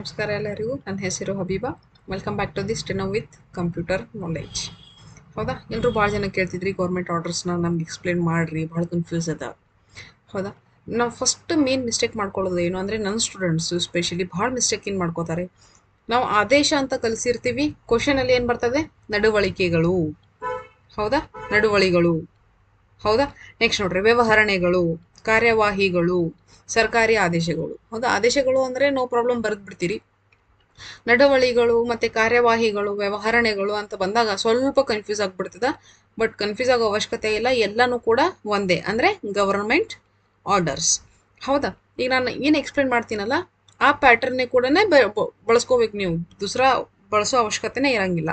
ನಮಸ್ಕಾರ ಎಲ್ಲರಿಗೂ. ನನ್ನ ಹೆಸರು Habiba. Welcome back to the steno with computer knowledge ಹೌದಾ? ಎಲ್ಲರೂ ಭಾಳ ಜನ ಕೇಳ್ತಿದ್ರಿ ಗೌರ್ಮೆಂಟ್ ಆರ್ಡರ್ಸ್ನ ನಮ್ಗೆ ಎಕ್ಸ್ಪ್ಲೇನ್ ಮಾಡ್ರಿ ಭಾಳ ಕನ್ಫ್ಯೂಸ್ ಅದ ಹೌದಾ? ನಾವು ಫಸ್ಟ್ ಮೇನ್ ಮಿಸ್ಟೇಕ್ ಮಾಡ್ಕೊಳ್ಳೋದು ಏನು ಅಂದರೆ ನನ್ನ ಸ್ಟೂಡೆಂಟ್ಸು ಸ್ಪೆಷಲಿ ಭಾಳ ಮಿಸ್ಟೇಕ್ ಏನು ಮಾಡ್ಕೋತಾರೆ? ನಾವು ಆದೇಶ ಅಂತ ಕಲಿಸಿರ್ತೀವಿ ಕ್ವಶನಲ್ಲಿ ಏನು ಬರ್ತದೆ? ನಡವಳಿಕೆಗಳು. ಹೌದಾ? ನಡವಳಿಗಳು. ಹೌದಾ? ನೆಕ್ಸ್ಟ್ ನೋಡ್ರಿ, ವ್ಯವಹರಣೆಗಳು. ಕಾರ್ಯವಾಹಿಗಳು, ಸರ್ಕಾರಿ ಆದೇಶಗಳು. ಹೌದಾ? ಆದೇಶಗಳು ಅಂದರೆ ನೋ ಪ್ರಾಬ್ಲಮ್ ಬರೆದು ಬಿಡ್ತೀರಿ ನಡವಳಿಗಳು ಮತ್ತೆ ಕಾರ್ಯವಾಹಿಗಳು, ವ್ಯವಹರಣೆಗಳು ಅಂತ ಬಂದಾಗ ಸ್ವಲ್ಪ ಕನ್ಫ್ಯೂಸ್ ಆಗ್ಬಿಡ್ತದ. ಬಟ್ ಕನ್ಫ್ಯೂಸ್ ಆಗೋ ಅವಶ್ಯಕತೆ ಇಲ್ಲ. ಎಲ್ಲನೂ ಕೂಡ ಒಂದೇ. ಅಂದರೆ ಗವರ್ಮೆಂಟ್ ಆರ್ಡರ್ಸ್ ಹೌದಾ? ಈಗ ನಾನು ಏನು ಎಕ್ಸ್ಪ್ಲೇನ್ ಮಾಡ್ತೀನಲ್ಲ? ಆ ಪ್ಯಾಟರ್ನೇ ಕೂಡ ಬಳಸ್ಕೋಬೇಕು ನೀವು. ದೂಸರಾ ಬಳಸೋ ಅವಶ್ಯಕತೆನೇ ಇರಂಗಿಲ್ಲ.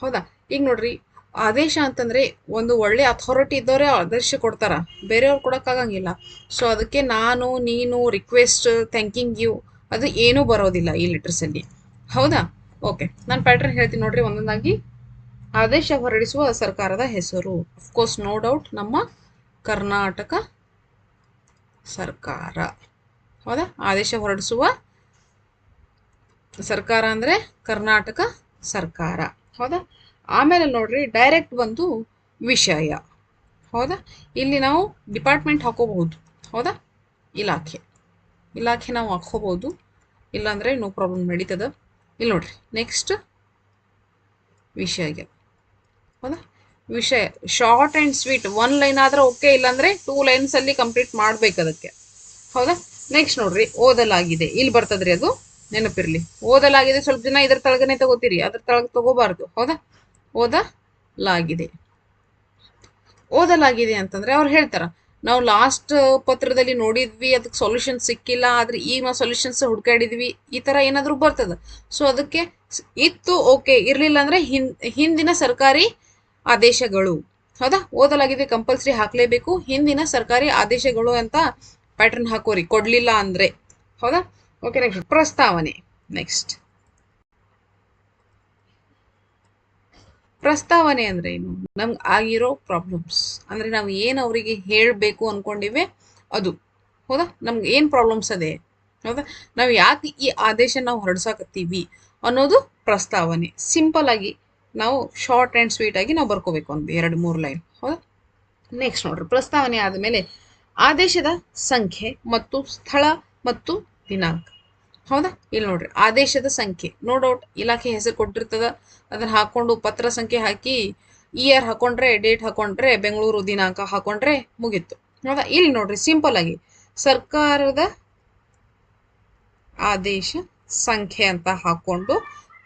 ಹೌದಾ? ಈಗ ನೋಡ್ರಿ ಆದೇಶ ಅಂತಂದ್ರೆ ಒಂದು ಒಳ್ಳೆ ಅಥಾರಿಟಿ ಇದ್ದವರೇ ಆದೇಶ ಕೊಡ್ತಾರ. ಬೇರೆಯವ್ರು ಕೊಡೋಕ್ಕಾಗಂಗಿಲ್ಲ ಸೊ ಅದಕ್ಕೆ ನಾನು, ನೀನು ರಿಕ್ವೆಸ್ಟ್ ಥ್ಯಾಂಕಿಂಗ್ ಯು ಅದು ಏನೂ ಬರೋದಿಲ್ಲ ಈ ಲೆಟರ್ಸಲ್ಲಿ ಹೌದಾ? ಓಕೆ ನಾನು ಪ್ಯಾಟರ್ನ್ ಹೇಳ್ತೀನಿ ನೋಡ್ರಿ ಒಂದೊಂದಾಗಿ. ಆದೇಶ ಹೊರಡಿಸುವ ಸರ್ಕಾರದ ಹೆಸರು. ಅಫ್ಕೋರ್ಸ್ ನೋ ಡೌಟ್ ನಮ್ಮ ಕರ್ನಾಟಕ ಸರ್ಕಾರ. ಹೌದಾ? ಆದೇಶ ಹೊರಡಿಸುವ ಸರ್ಕಾರ ಅಂದರೆ ಕರ್ನಾಟಕ ಸರ್ಕಾರ. ಹೌದಾ? ಆಮೇಲೆ ನೋಡ್ರಿ ಡೈರೆಕ್ಟ್ ಬಂದು ವಿಷಯ. ಹೌದಾ? ಇಲ್ಲಿ ನಾವು ಡಿಪಾರ್ಟ್ಮೆಂಟ್ ಹಾಕೋಬಹುದು. ಹೌದಾ? ಇಲಾಖೆ. ಇಲಾಖೆ ನಾವು ಹಾಕೋಬಹುದು. ಇಲ್ಲಾಂದರೆ ನೋ ಪ್ರಾಬ್ಲಮ್ ನಡೀತದ. ಇಲ್ಲಿ ನೋಡ್ರಿ ನೆಕ್ಸ್ಟ್ ವಿಷಯ. ಹೌದಾ? ವಿಷಯ short and sweet one line ಆದ್ರೆ ಓಕೆ ಇಲ್ಲಾಂದ್ರೆ ಟೂ ಲೈನ್ಸಲ್ಲಿ ಕಂಪ್ಲೀಟ್ ಮಾಡಬೇಕು ಅದಕ್ಕೆ. ಹೌದಾ? ನೆಕ್ಸ್ಟ್ ನೋಡ್ರಿ, ಓದಲಾಗಿದೆ. ಇಲ್ಲಿ ಬರ್ತದ್ರಿ ಅದು ನೆನಪಿರ್ಲಿ. ಓದಲಾಗಿದೆ, ಸ್ವಲ್ಪ ಜನ ಇದ್ರ ತಳಗನೆ ತಗೋತೀರಿ. ಅದ್ರ ತಳಗ ತಗೋಬಾರ್ದು. ಹೌದಾ? ಓದಲಾಗಿದೆ. ಓದಲಾಗಿದೆ ಅಂತಂದ್ರೆ ಅವ್ರು ಹೇಳ್ತಾರೆ, ನಾವು ಲಾಸ್ಟ್ ಪತ್ರದಲ್ಲಿ ನೋಡಿದ್ವಿ, ಅದಕ್ಕೆ ಸೊಲ್ಯೂಷನ್ ಸಿಕ್ಕಿಲ್ಲ, ಆದ್ರೆ ಈಗ ನಾವು ಸೊಲ್ಯೂಷನ್ಸ್ ಹುಡ್ಕಾಡಿದ್ವಿ ಈ ತರ ಏನಾದರೂ ಬರ್ತದ. ಸೊ ಅದಕ್ಕೆ ಇತ್ತು ಓಕೆ ಇರಲಿಲ್ಲ ಅಂದ್ರೆ ಹಿಂದ್ ಹಿಂದಿನ ಸರ್ಕಾರಿ ಆದೇಶಗಳು. ಹೌದಾ? ಓದಲಾಗಿದೆ ಕಂಪಲ್ಸರಿ ಹಾಕ್ಲೇಬೇಕು, ಹಿಂದಿನ ಸರ್ಕಾರಿ ಆದೇಶಗಳು ಅಂತ ಪ್ಯಾಟರ್ನ್ ಹಾಕೋರಿ, ಕೊಡಲಿಲ್ಲ ಅಂದ್ರೆ. ಹೌದಾ? ಓಕೆ ನೆಕ್ಸ್ಟ್ ಪ್ರಸ್ತಾವನೆ ನೆಕ್ಸ್ಟ್ ಪ್ರಸ್ತಾವನೆ ಅಂದ್ರೆ ಏನು? ನಮ್ಗೆ ಆಗಿರೋ ಪ್ರಾಬ್ಲಮ್ಸ್ ಅಂದ್ರೆ ನಾವು ಏನು ಅವರಿಗೆ ಹೇಳಬೇಕು ಅನ್ಕೊಂಡಿವೆ ಅದು. ಹೌದಾ? ನಮ್ಗೆ ಏನು ಪ್ರಾಬ್ಲಮ್ಸ್ ಅದೇ? ಹೌದಾ? ನಾವು ಯಾಕೆ ಈ ಆದೇಶ ನಾವು ಹೊರಡ್ಸಾಕತ್ತೀವಿ ಅನ್ನೋದು ಪ್ರಸ್ತಾವನೆ. ಸಿಂಪಲ್ ಆಗಿ ನಾವು ಶಾರ್ಟ್ ಆ್ಯಂಡ್ ಸ್ವೀಟ್ ಆಗಿ ನಾವು ಬರ್ಕೋಬೇಕು ಒಂದು ಎರಡು ಮೂರು ಲೈನ್ ಹೌದಾ? ನೆಕ್ಸ್ಟ್ ನೋಡ್ರಿ. ಪ್ರಸ್ತಾವನೆ ಆದಮೇಲೆ ಆದೇಶದ ಸಂಖ್ಯೆ ಮತ್ತು ಸ್ಥಳ ಮತ್ತು ದಿನಾಂಕ. ಹೌದಾ? ಇಲ್ಲಿ ನೋಡ್ರಿ, ಆದೇಶದ ಸಂಖ್ಯೆ. ನೋ ಡೌಟ್ ಇಲಾಖೆ ಹೆಸರು ಕೊಟ್ಟಿರ್ತದ, ಅದನ್ನ ಹಾಕೊಂಡು ಪತ್ರ ಸಂಖ್ಯೆ ಹಾಕಿ ಇಯರ್ ಹಾಕೊಂಡ್ರೆ ಡೇಟ್ ಹಾಕೊಂಡ್ರೆ, ಬೆಂಗಳೂರು ದಿನಾಂಕ ಹಾಕೊಂಡ್ರೆ ಮುಗೀತು. ಹೌದಾ? ಇಲ್ಲಿ ನೋಡ್ರಿ ಸಿಂಪಲ್ ಆಗಿ. ಸರ್ಕಾರದ ಆದೇಶ ಸಂಖ್ಯೆ ಅಂತ ಹಾಕೊಂಡು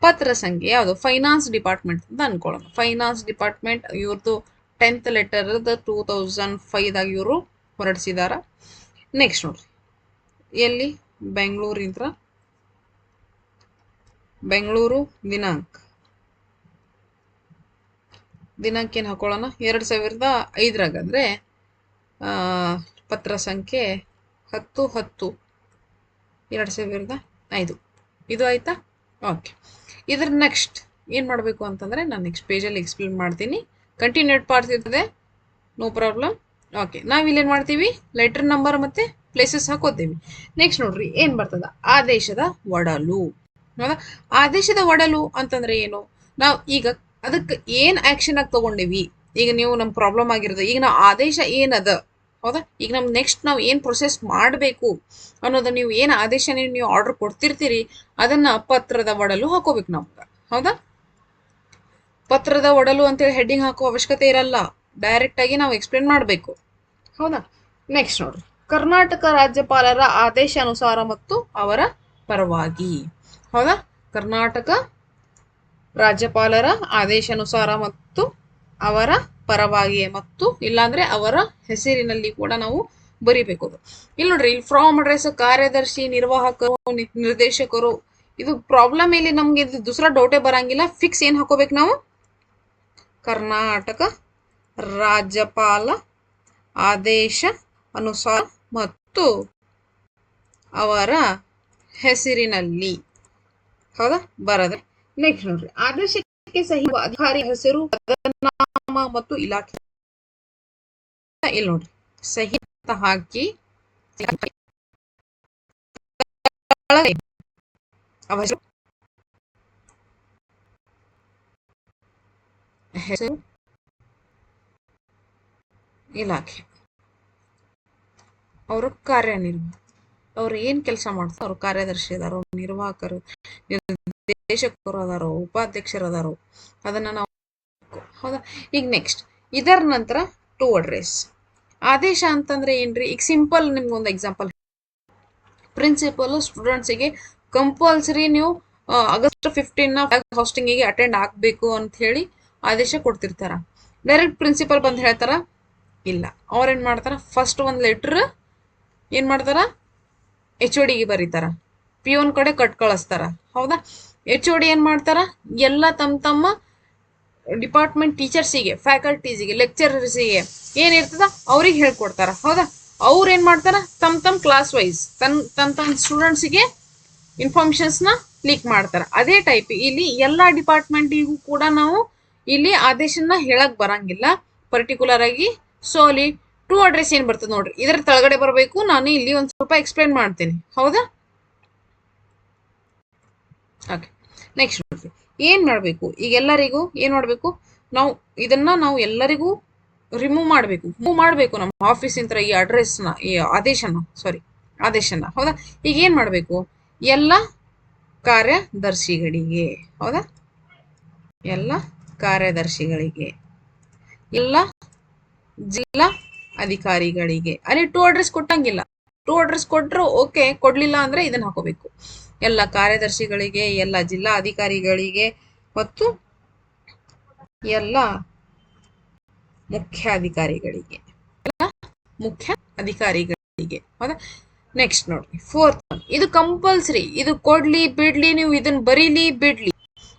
ಪತ್ರ ಸಂಖ್ಯೆ, ಯಾವುದು? ಫೈನಾನ್ಸ್ ಡಿಪಾರ್ಟ್ಮೆಂಟ್ ಅಂತ ಅನ್ಕೊಳ್ಳೋಣ. ಫೈನಾನ್ಸ್ ಡಿಪಾರ್ಟ್ಮೆಂಟ್ ಇವ್ರದ್ದು ಟೆಂತ್ ಲೆಟರ್ ಟೂ ತೌಸಂಡ್ ಫೈವ್ದಾಗ ಇವರು ಹೊರಡಿಸಿದಾರ. ನೆಕ್ಸ್ಟ್ ನೋಡ್ರಿ, ಎಲ್ಲಿ? ಬೆಂಗಳೂರಿಂದ್ರ ಬೆಂಗಳೂರು ದಿನಾಂಕ. ದಿನಾಂಕ ಏನು ಹಾಕೊಳ್ಳೋಣ? ಎರಡು ಸಾವಿರದ ಐದರಾಗಂದರೆ ಪತ್ರ ಸಂಖ್ಯೆ ಹತ್ತು ಹತ್ತು. ಎರಡು ಸಾವಿರದ ಐದು. ಇದು ಆಯ್ತಾ? ಓಕೆ. ಇದ್ರ ನೆಕ್ಸ್ಟ್ ಏನು ಮಾಡಬೇಕು ಅಂತಂದರೆ, ನಾನು ನೆಕ್ಸ್ಟ್ ಪೇಜಲ್ಲಿ ಎಕ್ಸ್ಪ್ಲೇನ್ ಮಾಡ್ತೀನಿ. ಕಂಟಿನ್ಯೂಡ್ ಪಾರ್ಟ್ಸ್ ಇರ್ತದೆ. No problem. ಓಕೆ. ನಾವು ಇಲ್ಲೇನು ಮಾಡ್ತೀವಿ? ಲೆಟರ್ ನಂಬರ್ ಮತ್ತು ಪ್ಲೇಸಸ್ ಹಾಕೋತೀವಿ. ನೆಕ್ಸ್ಟ್ ನೋಡ್ರಿ, ಏನು ಬರ್ತದ? ಆದೇಶದ ಒಡಲು. ಆದೇಶದ ಒಡಲು ಅಂತಂದ್ರೆ ಏನು? ನಾವು ಈಗ ಅದಕ್ಕೆ ಏನು ಆಕ್ಷನ್ ಆಗಿ ತಗೊಂಡಿವಿ? ಈಗ ನೀವು ನಮ್ಮ ಪ್ರಾಬ್ಲಮ್ ಆಗಿರೋದು, ಈಗ ನಾವು ಆದೇಶ ಏನದ? ಹೌದಾ? ಈಗ ನಮ್ ನೆಕ್ಸ್ಟ್ ನಾವು ಏನು ಪ್ರೊಸೆಸ್ ಮಾಡಬೇಕು ಅನ್ನೋದು ನೀವು ಏನು ಆದೇಶ ನೀವು ಆರ್ಡರ್ ಕೊಡ್ತಿರ್ತೀರಿ, ಅದನ್ನ ಪತ್ರದ ಒಡಲು ಹಾಕೋಬೇಕು ನಮ್ಗೆ ಹೌದಾ? ಪತ್ರದ ಒಡಲು ಅಂತೇಳಿ ಹೆಡ್ಡಿಂಗ್ ಹಾಕೋ ಅವಶ್ಯಕತೆ ಇರಲ್ಲ. ಡೈರೆಕ್ಟ್ ಆಗಿ ನಾವು ಎಕ್ಸ್ಪ್ಲೇನ್ ಮಾಡಬೇಕು. ಹೌದಾ? ನೆಕ್ಸ್ಟ್ ನೋಡ್ರಿ. ಕರ್ನಾಟಕ ರಾಜ್ಯಪಾಲರ ಆದೇಶ ಅನುಸಾರ ಮತ್ತು ಅವರ ಪರವಾಗಿ. ಹೌದಾ? ಕರ್ನಾಟಕ ರಾಜ್ಯಪಾಲರ ಆದೇಶಾನುಸಾರ ಮತ್ತು ಅವರ ಪರವಾಗಿ ಮತ್ತು ಇಲ್ಲಾಂದ್ರೆ ಅವರ ಹೆಸರಿನಲ್ಲಿ ಕೂಡ ನಾವು ಬರಿಬೇಕು. ಇಲ್ಲಿ ನೋಡ್ರಿ, ಇಲ್ಲಿ ಫ್ರಾಮ್ ಅಡ್ರೆಸ್ ಕಾರ್ಯದರ್ಶಿ, ನಿರ್ವಾಹಕರು ನಿರ್ದೇಶಕರು, ಇದು ಪ್ರಾಬ್ಲಮ್ ಇಲ್ಲಿ ನಮ್ಗೆ ಇದು ದೂಸರಾ ಡೌಟೇ ಬರಂಗಿಲ್ಲ. ಫಿಕ್ಸ್ ಏನ್ ಹಾಕೋಬೇಕು ನಾವು? ಕರ್ನಾಟಕ ರಾಜ್ಯಪಾಲ ಆದೇಶ ಅನುಸಾರ ಮತ್ತು ಅವರ ಹೆಸರಿನಲ್ಲಿ. ಹೌದಾ? ಬರದೆ. ನೆಕ್ಸ್ಟ್ ನೋಡ್ರಿ. ಆದೇಶಕ್ಕೆ ಸಹಿ ಅಧಿಕಾರಿ ಹೆಸರು, ಪದನಾಮ ಮತ್ತು ಇಲಾಖೆ. ಇಲ್ಲಿ ನೋಡ್ರಿ. ಸಹಿ ಅಂತ ಹಾಕಿ ಅವ ಹೆಸರು ಹೆಸರು ಇಲಾಖೆ. ಅವರು ಕಾರ್ಯನಿರ್ವಾಹ ಅವ್ರು ಏನು ಕೆಲಸ ಮಾಡ್ತಾರೆ ಅವ್ರು ಕಾರ್ಯದರ್ಶಿ ಅದಾರೋ ನಿರ್ವಾಹಕರು, ನಿರ್ದೇಶಕರು ಅದಾರೋ, ಉಪಾಧ್ಯಕ್ಷರು ಅದಾರೋ, ಅದನ್ನ ನಾವು ಹೌದಾ? ಈಗ ನೆಕ್ಸ್ಟ್ ಇದರ ನಂತರ ಟು ಅಡ್ರೆಸ್ ಆದೇಶ ಅಂತಂದ್ರೆ ಏನ್ರಿ? ಈಗ ಸಿಂಪಲ್ ನಿಮ್ಗೊಂದು ಎಕ್ಸಾಂಪಲ್ ಪ್ರಿನ್ಸಿಪಲ್ ಸ್ಟೂಡೆಂಟ್ಸಿಗೆ ಕಂಪಲ್ಸರಿ ನೀವು ಆಗಸ್ಟ್ ಫಿಫ್ಟೀನ್ ಹಾಸ್ಟಿಂಗಿಗೆ ಅಟೆಂಡ್ ಆಗಬೇಕು ಅಂತ ಹೇಳಿ ಆದೇಶ ಕೊಡ್ತಿರ್ತಾರ. ಡೈರೆಕ್ಟ್ ಪ್ರಿನ್ಸಿಪಲ್ ಬಂದು ಹೇಳ್ತಾರ, ಇಲ್ಲ. ಅವ್ರೇನ್ ಮಾಡ್ತಾರ? ಫಸ್ಟ್ ಒಂದು ಲೆಟ್ರ್ ಏನ್ ಮಾಡ್ತಾರ? ಎಚ್ ಓ ಡಿಗೆ ಬರೀತಾರ. ಪಿ ಒನ್ ಕಡೆ ಕಟ್ ಕಳಿಸ್ತಾರ ಹೌದಾ? ಎಚ್ ಓ ಡಿ ಏನ್ ಮಾಡ್ತಾರ? ಎಲ್ಲ ತಮ್ಮ ತಮ್ಮ ಡಿಪಾರ್ಟ್ಮೆಂಟ್ ಟೀಚರ್ಸಿಗೆ ಫ್ಯಾಕಲ್ಟೀಸಿಗೆ ಲೆಕ್ಚರರ್ಸಿಗೆ ಏನಿರ್ತದ ಅವ್ರಿಗೆ ಹೇಳ್ಕೊಡ್ತಾರ. ಹೌದಾ? ಅವ್ರು ಏನ್ ಮಾಡ್ತಾರ? ತಮ್ಮ ತಮ್ಮ ಕ್ಲಾಸ್ ವೈಸ್ ತನ್ ತಮ್ಮ ತಮ್ಮ ಸ್ಟೂಡೆಂಟ್ಸಿಗೆ ಇನ್ಫಾರ್ಮೇಶನ್ಸ್ನ ಲೀಕ್ ಮಾಡ್ತಾರ. ಅದೇ ಟೈಪ್ ಇಲ್ಲಿ ಎಲ್ಲ ಡಿಪಾರ್ಟ್ಮೆಂಟಿಗೂ ಕೂಡ ನಾವು ಇಲ್ಲಿ ಆದೇಶನ ಹೇಳಕ್ ಬರಂಗಿಲ್ಲ. ಪರ್ಟಿಕ್ಯುಲರ್ ಆಗಿ ಸೋಲಿ ಟೂ ಅಡ್ರೆಸ್ ಏನ್ ಬರ್ತದೆ ನೋಡ್ರಿ. ಇದರ ತಳಗಡೆ ಬರಬೇಕು, ನಾನು ಇಲ್ಲಿ ಒಂದ್ ಸ್ವಲ್ಪ ಎಕ್ಸ್ಪ್ಲೇನ್ ಮಾಡ್ತೀನಿ. ಹೌದಾ? ಓಕೆ ನೆಕ್ಸ್ಟ್ ನೋಡ್ರಿ. ಏನ್ ಮಾಡಬೇಕು? ಈಗ ಎಲ್ಲರಿಗೂ ಏನ್ ಮಾಡಬೇಕು? ನಾವು ಇದನ್ನ ನಾವು ಎಲ್ಲರಿಗೂ ರಿಮೂವ್ ಮಾಡಬೇಕು. ಮೂವ್ ಮಾಡಬೇಕು ನಮ್ಮ ಆಫೀಸಿಂದ ಈ ಅಡ್ರೆಸ್ನ ಈ ಆದೇಶನ ಸಾರಿ ಆದೇಶನ. ಹೌದಾ? ಈಗ ಏನ್ ಮಾಡಬೇಕು? ಎಲ್ಲ ಕಾರ್ಯದರ್ಶಿಗಳಿಗೆ, ಹೌದಾ? ಎಲ್ಲ ಕಾರ್ಯದರ್ಶಿಗಳಿಗೆ, ಎಲ್ಲ ಜಿಲ್ಲಾ ಅಧಿಕಾರಿಗಳಿಗೆ. ಅಲ್ಲಿ ಟೂ ಅಡ್ರೆಸ್ ಕೊಟ್ಟಂಗಿಲ್ಲ. ಟೂ ಅಡ್ರೆಸ್ ಕೊಟ್ಟರು ಓಕೆ ಕೊಡ್ಲಿಲ್ಲ ಅಂದ್ರೆ ಇದನ್ನ ಹಾಕೋಬೇಕು. ಎಲ್ಲ ಕಾರ್ಯದರ್ಶಿಗಳಿಗೆ, ಎಲ್ಲ ಜಿಲ್ಲಾ ಅಧಿಕಾರಿಗಳಿಗೆ ಮತ್ತು ಎಲ್ಲ ಮುಖ್ಯಾಧಿಕಾರಿಗಳಿಗೆ. ಎಲ್ಲ ಮುಖ್ಯ ಅಧಿಕಾರಿಗಳಿಗೆ ಹೌದಾ ನೆಕ್ಸ್ಟ್ ನೋಡಿ ಫೋರ್ತ್ ಇದು ಕಂಪಲ್ಸರಿ ಇದು ಕೊಡ್ಲಿ, ಬಿಡ್ಲಿ, ನೀವು ಇದನ್ನ ಬರೀಲಿ, ಬಿಡ್ಲಿ.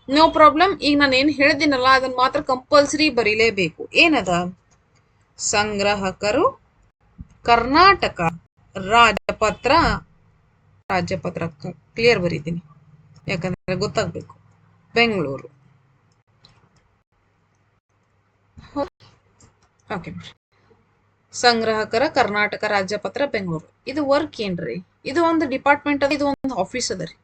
ನೋ ಪ್ರಾಬ್ಲಮ್ ಈಗ ನಾನು ಏನು ಹೇಳಿದಿನಲ್ಲ ಅದನ್ನ ಮಾತ್ರ ಕಂಪಲ್ಸರಿ ಬರೀಲೇಬೇಕು. ಏನದ? ಸಂಗ್ರಾಹಕರು ಕರ್ನಾಟಕ ರಾಜಪತ್ರ ರಾಜ್ಯಪತ್ರ ಕ್ಲಿಯರ್ ಬರೀತೀನಿ. ಯಾಕಂದ್ರೆ ಗೊತ್ತಾಗ್ಬೇಕು. ಬೆಂಗಳೂರು. ಓಕೆ ಸಂಗ್ರಹಕರ ಕರ್ನಾಟಕ ರಾಜ್ಯಪತ್ರ ಬೆಂಗಳೂರು. ಇದು ವರ್ಕ್ ಏನ್ರಿ? ಇದು ಒಂದು ಡಿಪಾರ್ಟ್ಮೆಂಟ್ ಅದ, ಇದು ಒಂದು ಆಫೀಸ್ ಅದ ರೀ.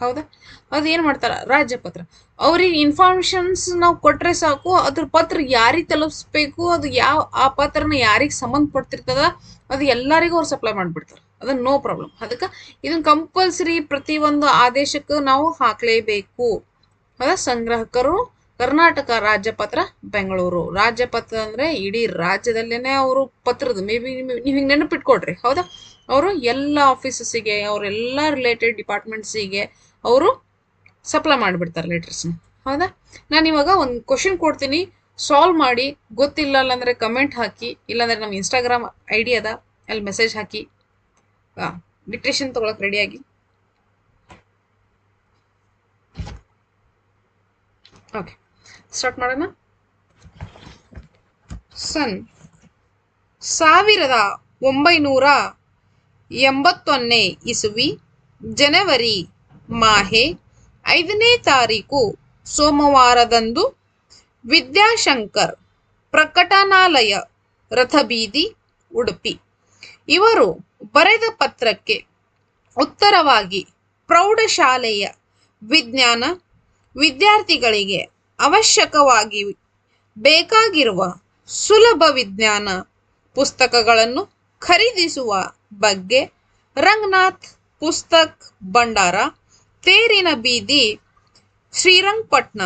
ಹೌದಾ? ಅದು ಏನ್ ಮಾಡ್ತಾರ? ರಾಜ್ಯಪತ್ರ ಅವ್ರಿಗೆ ಇನ್ಫಾರ್ಮೇಶನ್ಸ್ ನಾವು ಕೊಟ್ರೆ ಸಾಕು, ಅದ್ರ ಪತ್ರ ಯಾರಿಗೆ ತಲುಪಿಸ್ಬೇಕು, ಅದು ಯಾವ, ಆ ಪತ್ರನ ಯಾರಿಗೆ ಸಂಬಂಧಪಡ್ತಿರ್ತದ, ಅದು ಎಲ್ಲರಿಗೂ ಅವ್ರು ಸಪ್ಲೈ ಮಾಡ್ಬಿಡ್ತಾರ. ಅದನ್ನ ನೋ ಪ್ರಾಬ್ಲಮ್ ಅದಕ್ಕೆ ಇದನ್ನ ಕಂಪಲ್ಸರಿ ಪ್ರತಿ ಒಂದು ಆದೇಶಕ್ಕೂ ನಾವು ಹಾಕ್ಲೇಬೇಕು. ಅದ ಸಂಗ್ರಾಹಕರು, ಕರ್ನಾಟಕ ರಾಜ್ಯಪತ್ರ ಬೆಂಗಳೂರು. ರಾಜ್ಯಪತ್ರ ಅಂದ್ರೆ ಇಡೀ ರಾಜ್ಯದಲ್ಲೇನೆ ಅವರು ಪತ್ರದ ಮೇ ಬಿ ನೀವು ಹಿಂಗೆ ನೆನಪಿಟ್ಕೊಡ್ರಿ ಹೌದಾ? ಅವರು ಎಲ್ಲ ಆಫೀಸಸ್ಸಿಗೆ ಅವರೆಲ್ಲ ರಿಲೇಟೆಡ್ ಡಿಪಾರ್ಟ್ಮೆಂಟ್ಸಿಗೆ ಅವರು ಸಪ್ಲೈ ಮಾಡಿಬಿಡ್ತಾರೆ ಲೆಟರ್ಸ್ನ ಹೌದಾ? ನಾನು ಇವಾಗ ಒಂದು ಕ್ವಶನ್ ಕೊಡ್ತೀನಿ. ಸಾಲ್ವ್ ಮಾಡಿ, ಗೊತ್ತಿಲ್ಲ ಅಂದ್ರೆ ಕಮೆಂಟ್ ಹಾಕಿ, ಇಲ್ಲಾಂದರೆ ನಮ್ಮ ಇನ್ಸ್ಟಾಗ್ರಾಮ್ ಐ ಡಿ ಅದ ಅಲ್ಲಿ ಮೆಸೇಜ್ ಹಾಕಿ. ಡಿಟ್ರೇಷನ್ ತೊಗೊಳಕ್ಕೆ ರೆಡಿಯಾಗಿ ಓಕೆ ಸ್ಟಾರ್ಟ್ ಮಾಡೋಣ. ಸನ್ ಸಾವಿರದ ಒಂಬೈನೂರ ಎಂಬತ್ತೊಂದನೇ ಇಸುವಿ ಜನವರಿ ಮಾಹೆ ಐದನೇ ತಾರೀಕು ಸೋಮವಾರದಂದು ವಿದ್ಯಾಶಂಕರ್ ಪ್ರಕಟನಾಲಯ ರಥಬೀದಿ, ಉಡುಪಿ. ಇವರು ಬರೆದ ಪತ್ರಕ್ಕೆ ಉತ್ತರವಾಗಿ ಪ್ರೌಢಶಾಲೆಯ ವಿಜ್ಞಾನ ವಿದ್ಯಾರ್ಥಿಗಳಿಗೆ ಅವಶ್ಯಕವಾಗಿ ಬೇಕಾಗಿರುವ ಸುಲಭ ವಿಜ್ಞಾನ ಪುಸ್ತಕಗಳನ್ನು ಖರೀದಿಸುವ ಬಗ್ಗೆ ರಂಗನಾಥ್ ಪುಸ್ತಕ್ ಭಂಡಾರ ತೇರಿನ ಬೀದಿ ಶ್ರೀರಂಗಪಟ್ಟಣ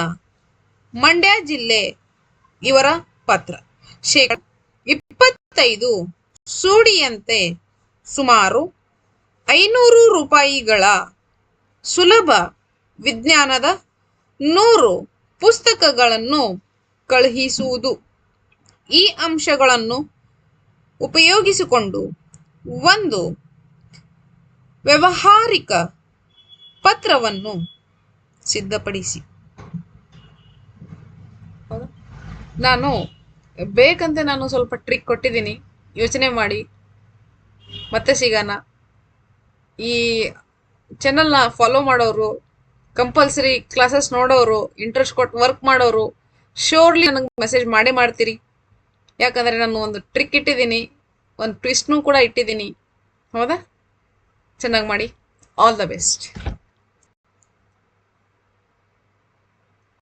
ಮಂಡ್ಯ ಜಿಲ್ಲೆ ಇವರ ಪತ್ರ. ಶೇಕಡ ಇಪ್ಪತ್ತೈದು ಸೂಡಿಯಂತೆ ಸುಮಾರು ಐನೂರು ರೂಪಾಯಿಗಳ ಸುಲಭ ವಿಜ್ಞಾನದ ನೂರು ಪುಸ್ತಕಗಳನ್ನು ಕಳುಹಿಸುವುದು. ಈ ಅಂಶಗಳನ್ನು ಉಪಯೋಗಿಸಿಕೊಂಡು ಒಂದು ವ್ಯಾವಹಾರಿಕ ಪತ್ರವನ್ನು ಸಿದ್ಧಪಡಿಸಿ. ನಾನು ಬೇಕಂತೆ ನಾನು ಸ್ವಲ್ಪ ಟ್ರಿಕ್ ಕೊಟ್ಟಿದ್ದೀನಿ. ಯೋಚನೆ ಮಾಡಿ. ಮತ್ತೆ ಸಿಗೋಣ. ಈ ಚಾನಲ್ನ ಫಾಲೋ ಮಾಡೋರು ಕಂಪಲ್ಸರಿ ಕ್ಲಾಸಸ್ ನೋಡೋರು ಇಂಟ್ರೆಸ್ಟ್ ಕೊಟ್ಟು ವರ್ಕ್ ಮಾಡೋರು ಶೋರ್ಲಿ ನನಗೆ ಮೆಸೇಜ್ ಮಾಡೇ ಮಾಡ್ತೀರಿ. ಯಾಕಂದರೆ ನಾನು ಒಂದು ಟ್ರಿಕ್ ಇಟ್ಟಿದ್ದೀನಿ. ಒಂದು ಟ್ವಿಸ್ಟ್ನೂ ಕೂಡ ಇಟ್ಟಿದ್ದೀನಿ. ಹೌದಾ? ಚೆನ್ನಾಗಿ ಮಾಡಿ. All the best